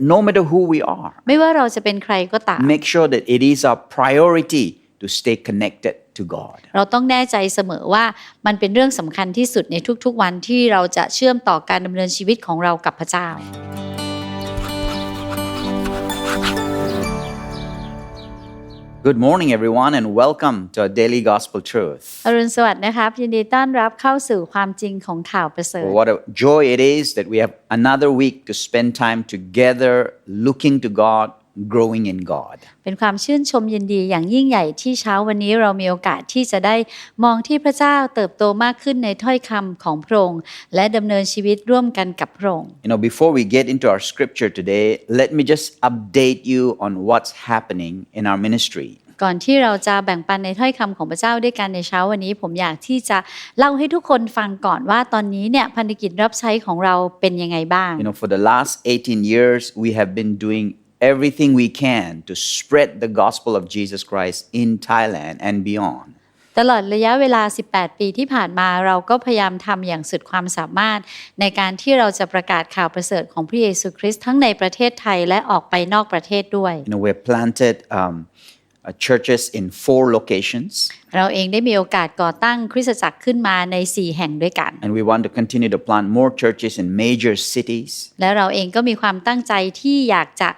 no matter who we are, ไม่ว่าเราจะเป็นใครก็ตาม make sure that it is our priority to stay connected to God. เราต้องแน่ใจเสมอว่ามันเป็นเรื่องสำคัญที่สุดในทุกๆวันที่เราจะเชื่อมต่อการดำเนินชีวิตของเรากับพระเจ้า Good morning, everyone, and welcome to our daily gospel truth. อรุณสวัสดิ์นะครับ ยินดีต้อนรับเข้าสู่ความจริงของข่าวประเสริฐ What a joy it is that we have another week to spend time together looking to God, growing in God. เป็นความชื่นชมยินดีอย่างยิ่งใหญ่ที่เช้าวันนี้เรามีโอกาสที่จะได้มองที่พระเจ้าเติบโตมากขึ้นในถ้อยคำของพระองค์และดำเนินชีวิตร่วมกันกับพระองค์ You know, before we get into our scripture today, let me just update you on what's happening in our ministry. ก่อนที่เราจะแบ่งปันในถ้อยคำของพระเจ้าด้วยกันในเช้าวันนี้ ผมอยากที่จะเล่าให้ทุกคนฟังก่อนว่าตอนนี้เนี่ยพันธกิจรับใช้ของเราเป็นยังไงบ้าง You know, for the last 18 years, we have been doing everything we can to spread the gospel of Jesus Christ in Thailand and beyond. ตลอดระยะเวลา 18 ปีที่ผ่านมาเราก็พยายามทำอย่างสุดความสามารถ ในการที่เราจะประกาศข่าวประเสริฐของพระเยซูคริสต์ทั้งในประเทศไทยและออกไปนอกประเทศด้วย You know, we've planted um, uh, churches in four locations, เราเองได้มีโอกาสก่อตั้งคริสตจักรขึ้นมาใน 4 แห่งด้วยกัน and we want to continue to plant more churches in major cities. และเราเองก็มีความตั้งใจที่อยากจะ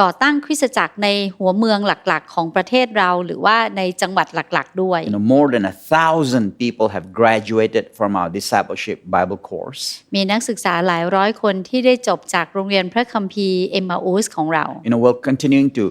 ก่อตั้งคริสตจักรในหัวเมืองหลักๆ ของประเทศเราหรือว่าในจังหวัดหลักๆ ด้วย You know, more than a thousand people have graduated from our discipleship Bible course. มีนักศึกษาหลายร้อยคนที่ได้จบจากโรงเรียนพระคัมภีร์เอมมาอุสของเรา You know, we're continuing to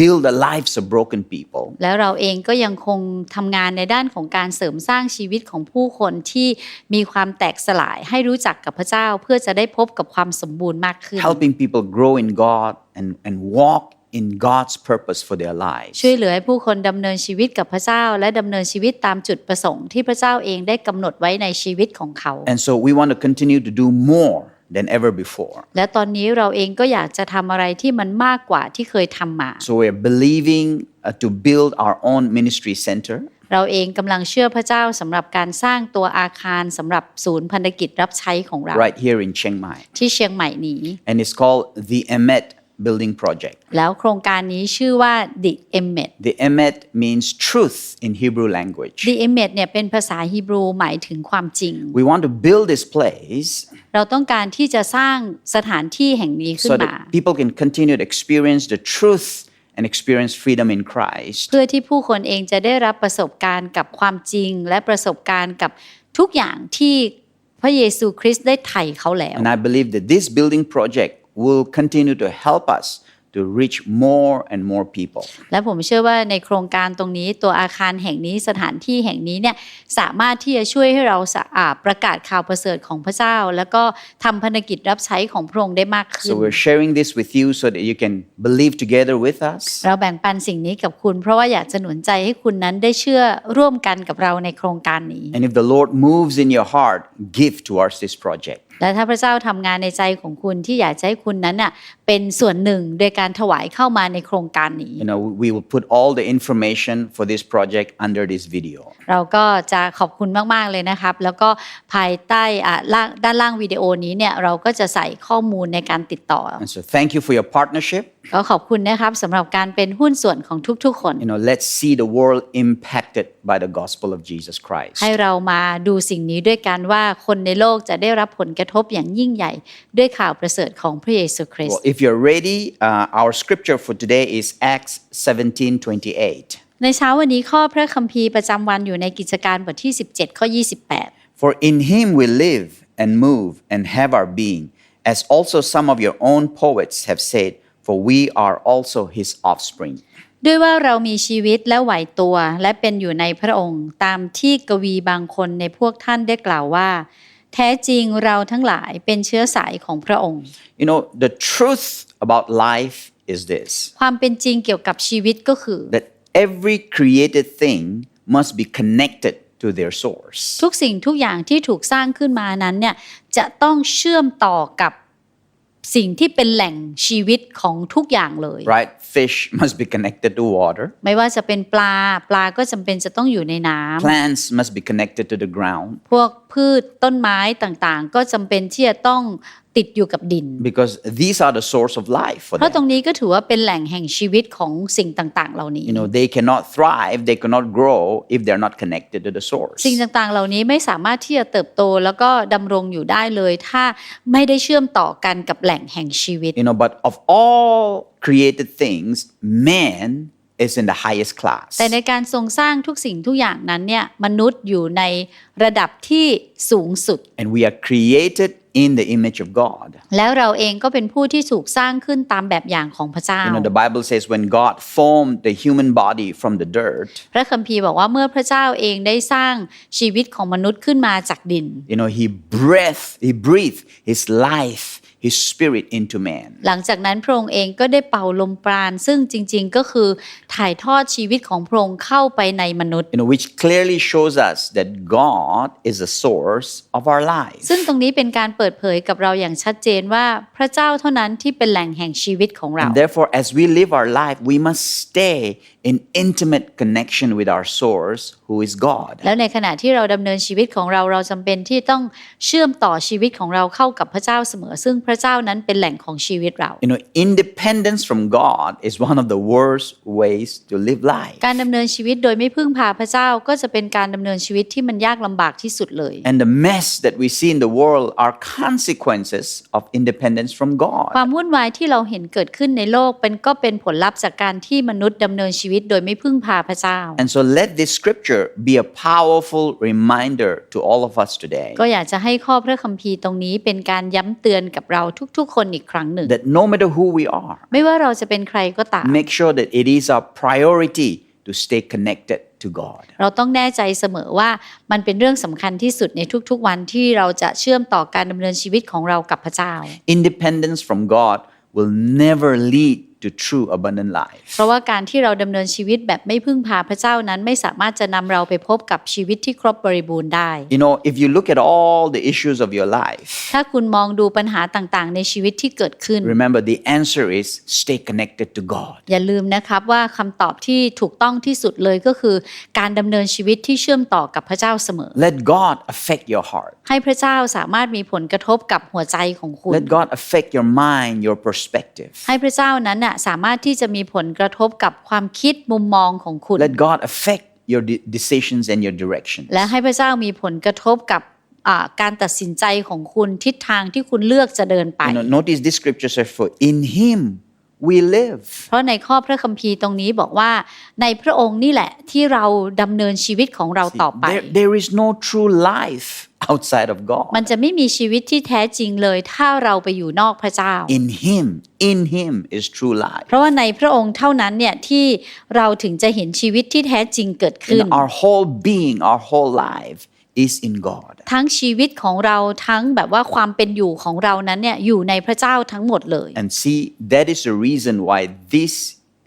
build the lives of broken people. แล้วเราเองก็ยังคงทำงานในด้านของการเสริมสร้างชีวิตของผู้คนที่มีความแตกสลายให้รู้จักกับพระเจ้าเพื่อจะได้พบกับความสมบูรณ์มากขึ้น helping people grow in God and, and walk in God's purpose for their lives. ช่วยเหลือให้ผู้คนดำเนินชีวิตกับพระเจ้า และดำเนินชีวิตตามจุดประสงค์ที่พระเจ้าเองได้กำหนดไว้ในชีวิตของเขา And so we want to continue to do more than ever before. และตอนนี้เราเองก็อยากจะทำอะไรที่มันมากกว่าที่เคยทำมา So we're believing uh, to build our own ministry center. เราเองกำลังเชื่อพระเจ้าสำหรับการสร้างตัวอาคารสำหรับศูนย์พันธกิจรับใช้ของเรา right here in Chiang Mai. ที่เชียงใหม่นี้ And it's called the Emet Building Project. แล้วโครงการนี้ชื่อว่า The Emmet The Emet means truth in Hebrew language. The Emmet เนี่ยเป็นภาษาฮีบรูหมายถึงความจริง We want to build this place เราต้องการที่จะสร้างสถานที่แห่งนี้ขึ้น so มา that people can continue to experience the truth and experience freedom in Christ. เพื่อที่ผู้คนเองจะได้รับประสบการณ์กับความจริง และประสบการณ์กับทุกอย่างที่พระเยซูคริสต์ได้ไถ่เขาแล้ว And I believe that this building project will continue to help us to reach more and more people. และผมเชื่อว่าในโครงการตรงนี้ตัวอาคารแห่งนี้สถานที่แห่งนี้เนี่ยสามารถที่จะช่วยให้เราสะอาดประกาศข่าวประเสริฐของพระเจ้า แล้วก็ทำพันธกิจรับใช้ของพระองค์ได้มากขึ้น So we're sharing this with you so that you can believe together with us. เราแบ่งปันสิ่งนี้กับคุณ เพราะว่าอยากจะหนุนใจให้คุณนั้นได้เชื่อร่วมกันกับเราในโครงการนี้ And if the Lord moves in your heart, give towards this project. และถ้าพระเจ้าทำงานในใจของคุณที่อยากจะให้คุณนั้นน่ะเป็นส่วนหนึ่งโดยการถวายเข้ามาในโครงการนี้ You know, we will put all the information for this project under this video. เราก็จะขอบคุณมากๆเลยนะครับ แล้วก็ภายใต้อะล่างด้านล่างวิดีโอนี้เนี่ยเราก็จะใส่ข้อมูลในการติดต่อ And so thank you for your partnership. ก็ขอบคุณนะครับสำหรับการเป็นหุ้นส่วนของทุกๆคน You know, let's see the world impacted by the gospel of Jesus Christ. ให้เรามาดูสิ่งนี้ด้วยกันว่าคนในโลกจะได้รับผลกระทบอย่างยิ่งใหญ่ด้วยข่าวประเสริฐของพระเยซูคริส Well, ต์ if you're ready, uh, our scripture for today is Acts 17:28. ในเช้าวันนี้ข้อพระคัมภีร์ประจำวันอยู่ในกิจการบทที่ 17 ข้อ 28 For in him we live and move and have our being, as also some of your own poets have said, for we are also his offspring. ด้วยว่าเรามีชีวิตและไหวตัวและเป็นอยู่ในพระองค์ตามที่กวีบางคนในพวกท่านได้กล่าวว่า แท้จริงเราทั้งหลายเป็นเชื้อสายของพระองค์ You know, the truth about life is this ความเป็นจริงเกี่ยวกับชีวิตก็คือ that every created thing must be connected to their source. ทุกสิ่งทุกอย่างที่ถูกสร้างขึ้นมานั้นเนี่ยจะต้องเชื่อมต่อกับ สิ่งที่เป็นแหล่งชีวิตของทุกอย่างเลย Right? Fish must be connected to water. ไม่ว่าจะเป็นปลา ปลาก็จำเป็นจะต้องอยู่ในน้ำ Plants must be connected to the ground. พวก พืชต้นไม้ต่างๆ ก็จำเป็นที่จะต้องติดอยู่กับดิน because these are the source of life for เพราะตร them. งนี้ก็ถือว่าเป็นแหล่งแห่งชีวิตของสิ่งต่างๆ เหล่านี้ You know, they cannot thrive, they cannot grow if they're not connected to the source. สิ่งต่างๆ เหล่านี้ไม่สามารถที่จะเติบโตแล้วก็ดำรงอยู่ได้เลย ถ้าไม่ได้เชื่อมต่อกันกับแหล่งแห่งชีวิต You know, but of all created things, man is in the highest class. แต่ในการทรงสร้างทุกสิ่งทุกอย่างนั้นเนี่ยมนุษย์อยู่ในระดับที่สูงสุด And we are created in the image of God. แล้วเราเองก็เป็นผู้ที่ถูกสร้างขึ้นตามแบบอย่างของพระเจ้า You know, the Bible says when God formed the human body from the dirt, พระคัมภีร์บอกว่าเมื่อพระเจ้าเองได้สร้างชีวิตของมนุษย์ขึ้นมาจากดิน you know, he breathed, he breathed his life, his spirit into man. หลังจากนั้นพระองค์เองก็ได้เป่าลมปราณ ซึ่งจริง ๆ ก็คือถ่ายทอดชีวิตของพระองค์เข้าไปในมนุษย์ You know, which clearly shows us that God is the source of our lives. ซึ่งตรงนี้เป็นการเปิดเผยกับเราอย่างชัดเจนว่าพระเจ้าเท่านั้นที่เป็นแหล่งแห่งชีวิตของเรา And therefore, as we live our life, we must stay in intimate connection with our source, who is God. แล้วในขณะที่เราดำเนินชีวิตของเราเราจำเป็นที่ต้องเชื่อมต่อชีวิตของเราเข้ากับพระเจ้าเสมอซึ่งพระเจ้านั้นเป็นแหล่งของชีวิตเรา You know, independence from God is one of the worst ways to live life. การดำเนินชีวิตโดยไม่พึ่งพาพระเจ้าก็จะเป็นการดำเนินชีวิตที่มันยากลำบากที่สุดเลย And the mess that we see in the world are consequences of independence from ค God. วามวุ่นวายที่เราเห็นเกิดขึ้นในโลกเป็นก็เป็นผลลัพธ์จากการที่มนุษย์ดำเนินชีวิตโดยไม่พึ่งพาพระเจ้า And so let this scripture be a powerful reminder to all of us today ก็อยากจะให้ข้อพระคัมภีร์ตรงนี้เป็นการย้ำเตือนกับเราทุกๆคนอีกครั้งหนึ่ง that no matter who we are, ไม่ว่าเราจะเป็นใครก็ตาม make sure that it is our priority to stay connected to God. เราต้องแน่ใจเสมอว่ามันเป็นเรื่องสำคัญที่สุดในทุกๆวันที่เราจะเชื่อมต่อการดำเนินชีวิตของเรากับพระเจ้า Independence from God will never lead to true abundant life. เพราะว่าการที่เราดำเนินชีวิตแบบไม่พึ่งพาพระเจ้านั้นไม่สามารถจะนำเราไปพบกับชีวิตที่ครบบริบูรณ์ได้ You know, if you look at all the issues of your life, ถ้าคุณมองดูปัญหาต่างๆ ในชีวิตที่เกิดขึ้น remember the answer is stay connected to God. อย่าลืมนะครับว่าคำตอบที่ถูกต้องที่สุดเลยก็คือ การดำเนินชีวิตที่เชื่อมต่อกับพระเจ้าเสมอ Let God affect your heart. ให้พระเจ้าสามารถมีผลกระทบกับหัวใจของคุณ Let God affect your mind, your perspective. ให้พระเจ้านั้นน่ะสามารถที่จะมีผลกระทบกับความคิดมุมมองของคุณ Let God affect your de- decisions and your directions. และให้พระเจ้ามีผลกระทบกับอ่าการตัดสินใจของคุณทิศทางที่คุณเลือกจะเดินไป You know, notice this scripture says, For in him we live. เพราะในข้อพระคัมภีร์ตรงนี้บอกว่าในพระองค์นี่แหละที่เราดำเนินชีวิตของเราต่อไป There, there is no true life outside of God. มันจะไม่มีชีวิตที่แท้จริงเลยถ้าเราไปอยู่นอกพระเจ้า In him, in him is true life. เพราะว่าในพระองค์เท่านั้นเนี่ยที่เราถึงจะเห็นชีวิตที่แท้จริงเกิดขึ้น And our whole being, our whole life is in God. ทั้งชีวิตของเราทั้งแบบว่าความเป็นอยู่ของเรานั้นเนี่ยอยู่ในพระเจ้าทั้งหมดเลย And see, that is the reason why this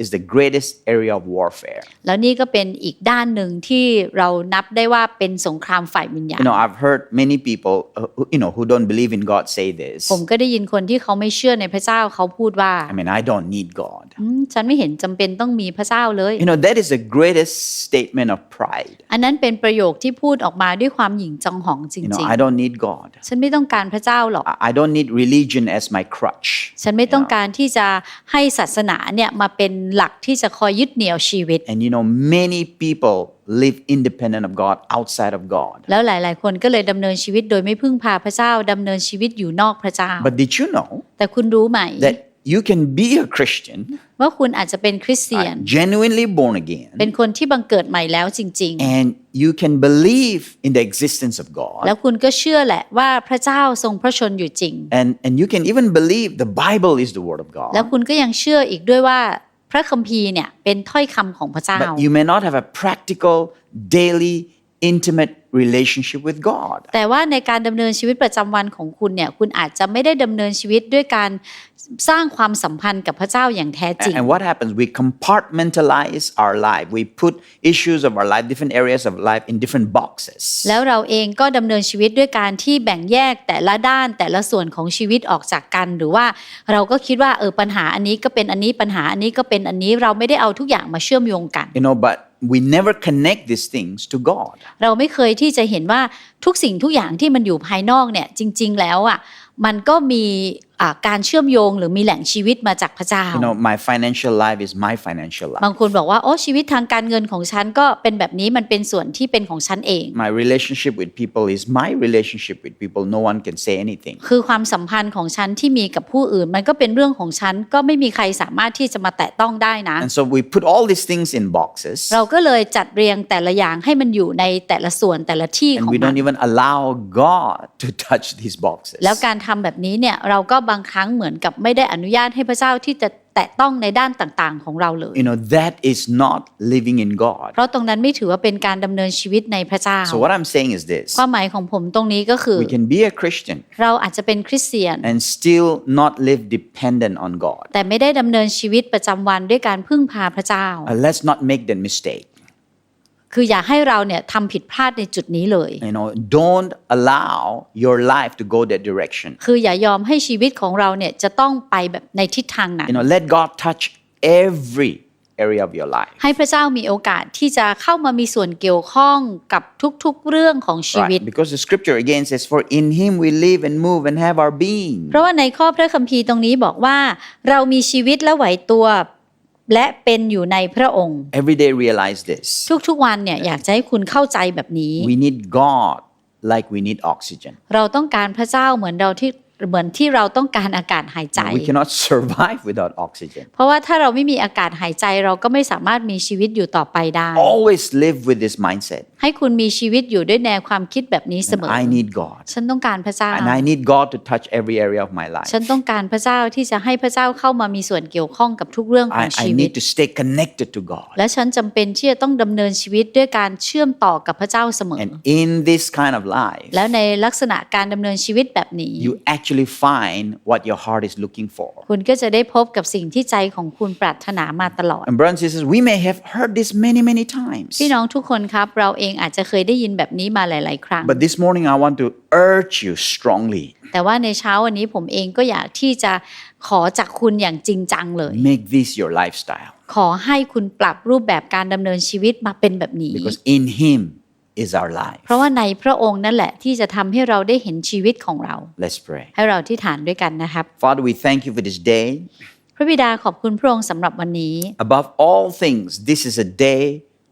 is the greatest area of warfare. แล้วนี่ก็เป็นอีกด้านหนึ่งที่เรานับได้ว่าเป็นสงครามฝ่ายวิญญาณ You know, I've heard many people, uh, who, you know, who don't believe in God say this. ผมก็ได้ยินคนที่เขาไม่เชื่อในพระเจ้าเขาพูดว่า I mean, I don't need God. อืมฉันไม่เห็นจำเป็นต้องมีพระเจ้าเลย You know, that is the greatest statement of pride. อันนั้นเป็นประโยคที่พูดออกมาด้วยความหยิ่งจองหองจ You ริ know, ง I don't need God. ๆฉันไม่ต้องการพระเจ้าหรอก I I don't need religion as my crutch. ฉันไม่ต้องการที่จะให้ศาสนาเนี่ยมาเป็นหลักที่จะคอยยึดเหนี่ยวชีวิต And you know, many people live independent of God, outside of God. แล้วหลาย ๆ คนก็เลยดำเนินชีวิตโดยไม่พึ่งพาพระเจ้าดำเนินชีวิตอยู่นอกพระเจ้า But did you know แต่คุณรู้ไหม that you can be a Christian, ว่าคุณอาจจะเป็นคริสเตียน uh, genuinely born again, เป็นคนที่บังเกิดใหม่แล้วจริง and you can believe in the existence of ๆ God, แล้วคุณก็เชื่อแหละว่าพระเจ้าทรงพระชนอยู่จริง and, and you can even believe the Bible is the Word of แล้ว God. คุณก็ยังเชื่ออีกด้วยว่า พระคัมภีร์เนี่ยเป็นถ้อยคำของพระเจ้า But you may not have a practical, daily, intimate relationship with God. แต่ว่าในการดำเนินชีวิตประจำวันของคุณเนี่ยคุณอาจจะไม่ได้ดำเนินชีวิตด้วยการสร้างความสัมพันธ์กับพระเจ้าอย่างแท้จริง And what happens? We compartmentalize our life. We put issues of our life, different areas of life, in different boxes. แล้วเราเองก็ดำเนินชีวิตด้วยการที่แบ่งแยกแต่ละด้านแต่ละส่วนของชีวิตออกจากกัน หรือว่าเราก็คิดว่าเออปัญหาอันนี้ก็เป็นอันนี้ปัญหาอันนี้ก็เป็นอันนี้เราไม่ได้เอาทุกอย่างมาเชื่อมโยงกัน You know, but we never connect these things to God. เราไม่เคยที่จะเห็นว่าทุกสิ่งทุกอย่างที่มันอยู่ภายนอกเนี่ยจริง ๆ แล้วอะมันก็มี การเชื่อมโยงหรือมีแหล่งชีวิตมาจากพระเจ้า You know, my financial life is my financial life. บางคนบอกว่าโอ้ชีวิตทางการเงินของฉันก็เป็นแบบนี้มันเป็นส่วนที่เป็นของฉันเอง My relationship with people is my relationship with people. No one can say anything. คือความสัมพันธ์ของฉันที่มีกับผู้อื่น มันก็เป็นเรื่องของฉันก็ไม่มีใครสามารถที่จะมาแตะต้องได้นะ And so we put all these things in boxes เราก็เลยจัดเรียงแต่ละอย่างให้มันอยู่ในแต่ละส่วนแต่ละที่ข and อง we มัน don't even allow God to touch these boxes. แล้วการทำแบบนี้เนี่ยเราก็บางครั้งเหมือนกับไม่ได้อนุญาตให้พระเจ้าที่จะแตะต้องในด้านต่างๆ ของเราเลย You know, that is not living in God. เพราะตรงนั้นไม่ถือว่าเป็นการดำเนินชีวิตในพระเจ้า So what I'm saying is this. ความหมายของผมตรงนี้ก็คือ We can be a Christian เราอาจจะเป็นคริสเตียน and still not live dependent on God. แต่ไม่ได้ดำเนินชีวิตประจำวันด้วยการพึ่งพาพระเจ้า Uh, let's not make that mistake. คืออย่าให้เราเนี่ยทำผิดพลาดในจุดนี้เลย You know, don't allow your life to go that direction. คืออย่ายอมให้ชีวิตของเราเนี่ยจะต้องไปแบบในทิศทางนั้น You know, let God touch every area of your life. ให้พระเจ้ามีโอกาสที่จะเข้ามามีส่วนเกี่ยวข้องกับทุกๆเรื่องของชีวิต Right? Because the scripture again says, For in him we live and move and have our being. เพราะว่าในข้อพระคัมภีร์ตรงนี้บอกว่า เรามีชีวิตและไหวตัว และเป็นอยู่ในพระองค์ Every day realize this. ทุกๆวันเนี่ยอยากจะให้คุณเข้าใจแบบนี้ We need God like we need oxygen. เราต้องการพระเจ้าเหมือนเราที่ เหมือนที่เราต้องการอากาศหายใจ We cannot survive without oxygen. เพราะว่าถ้าเราไม่มีอากาศหายใจเราก็ไม่สามารถมีชีวิตอยู่ต่อไปได้ Always live with this mindset. ให้คุณมีชีวิตอยู่ด้วยแนวความคิดแบบนี้เส And มอ I need God. ฉันต้องการพระเจ้า And I need God to touch every area of my life. ฉันต้องการพระเจ้าที่จะให้พระเจ้าเข้ามามีส่วนเกี่ยวข้องกับทุกเรื่องของ I, I ชีวิต need to stay connected to God. และฉันจำเป็นที่จะต้องดำเนินชีวิตด้วยการเชื่อมต่อกับพระเจ้าเสมอ And in this kind of life, แล้วในลักษณะการดำเนินชีวิตแบบนี้ you actually find what your heart is looking for. คุณก็จะได้พบกับสิ่งที่ใจของคุณปรารถนามาตลอด And brothers and sisters, we may have heard this many, many times. พี่น้องทุกคนครับ เราเองอาจจะเคยได้ยินแบบนี้มาหลาย ๆ ครั้ง But this morning, I want to urge you strongly แต่ว่าในเช้าวันนี้ผมเองก็อยากที่จะขอจากคุณอย่างจริงจังเลย make this your lifestyle ขอให้คุณปรับรูปแบบการดำเนินชีวิตมาเป็นแบบนี้ because in Him is our life. เพราะว่าในพระองค์นั่นแหละที่จะทำให้เราได้เห็นชีวิตของเรา Let's pray. ให้เราที่ฐานด้วยกันนะครับ Father, we thank you for this day. พระบิดาขอบคุณพระองค์สำหรับวันนี้ Above all things, this is a day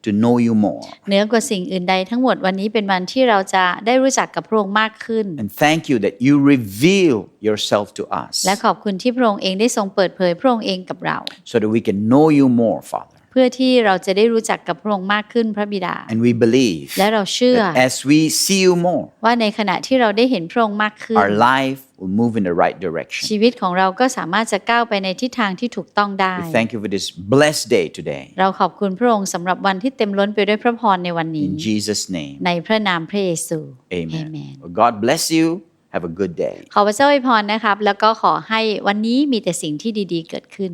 to know you more. เหนือกว่าสิ่งอื่นใดทั้งหมดวันนี้เป็นวันที่เราจะได้รู้จักกับพระองค์มากขึ้น And thank you that you reveal yourself to us และขอบคุณที่พระองค์เองได้ทรงเปิดเผยพระองค์เองกับเรา so that we can know you more, Father. เพื่อที่เราจะได้รู้จักกับพระองค์มากขึ้นพระบิดา And we believe และเราเชื่อ that as we see you more, ว่าในขณะที่เราได้เห็นพระองค์มากขึ้น our life will move in the right direction. ชีวิตของเราก็สามารถจะก้าวไปในทิศทางที่ถูกต้องได้ We thank you for this blessed day today. เราขอบคุณพระองค์สำหรับวันที่เต็มล้นไปด้วยพระพรในวันนี้ In Jesus' name, ในพระนามพระเยซู amen. Amen. Well, God bless you. Have a good day. ขอพระเจ้าอวยพรนะครับ แล้วก็ขอให้วันนี้มีแต่สิ่งที่ดีๆ เกิดขึ้น